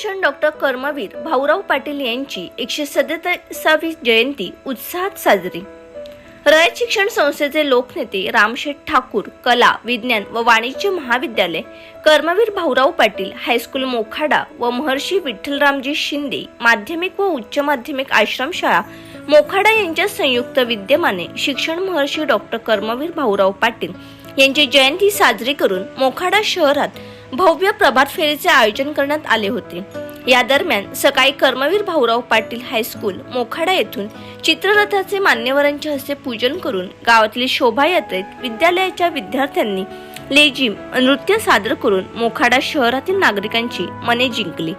Padma Bhushan doctor Karmaveer Bhaurao Patil यांची एकशे सदतीसावी जयंती उत्साहात साजरी. रयत शिक्षण संस्थेचे लोकनेते रामशेठ ठाकूर कला विज्ञान व वाणिज्य महाविद्यालय कर्मवीर भाऊराव पाटील हायस्कूल मोखाडा व महर्षी विठ्ठलरामजी शिंदे माध्यमिक व उच्च माध्यमिक आश्रमशाळा मोखाडा यांच्या संयुक्त विद्यमाने शिक्षण महर्षी डॉक्टर कर्मवीर भाऊराव पाटील यांची जयंती साजरी करून मोखाडा शहरात भव्य प्रभात फेरीचे आयोजन करण्यात आले होते. या दरम्यान सकाळी कर्मवीर भाऊराव पाटील हायस्कूल मोखाडा येथून चित्ररथाचे मान्यवरांच्या हस्ते पूजन करून गावातील शोभायात्रेत विद्यालयाच्या विद्यार्थ्यांनी लेझिम नृत्य सादर करून मोखाडा शहरातील नागरिकांची मने जिंकली.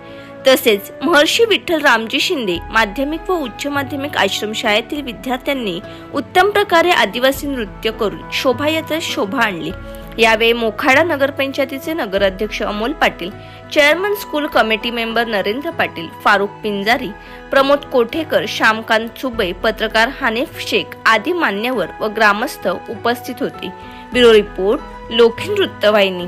तसेच महर्षी विठ्ठल रामजी शिंदे माध्यमिक व उच्च माध्यमिक आश्रमशाळेतील विद्यार्थ्यांनी उत्तम प्रकारे आदिवासी नृत्य करून शोभायात्रेत शोभा आणली. यावेळी मोखाडा नगरपंचायतीचे नगराध्यक्ष Amol Patil chairman school committee member Narendra Patil Farukh Pinjari Pramod Kothekar Shyamkant Chube पत्रकार हानेफ शेख आदी मान्यवर व ग्रामस्थ उपस्थित होते. ब्युरो रिपोर्ट लोखिन वृत्तवाहिनी.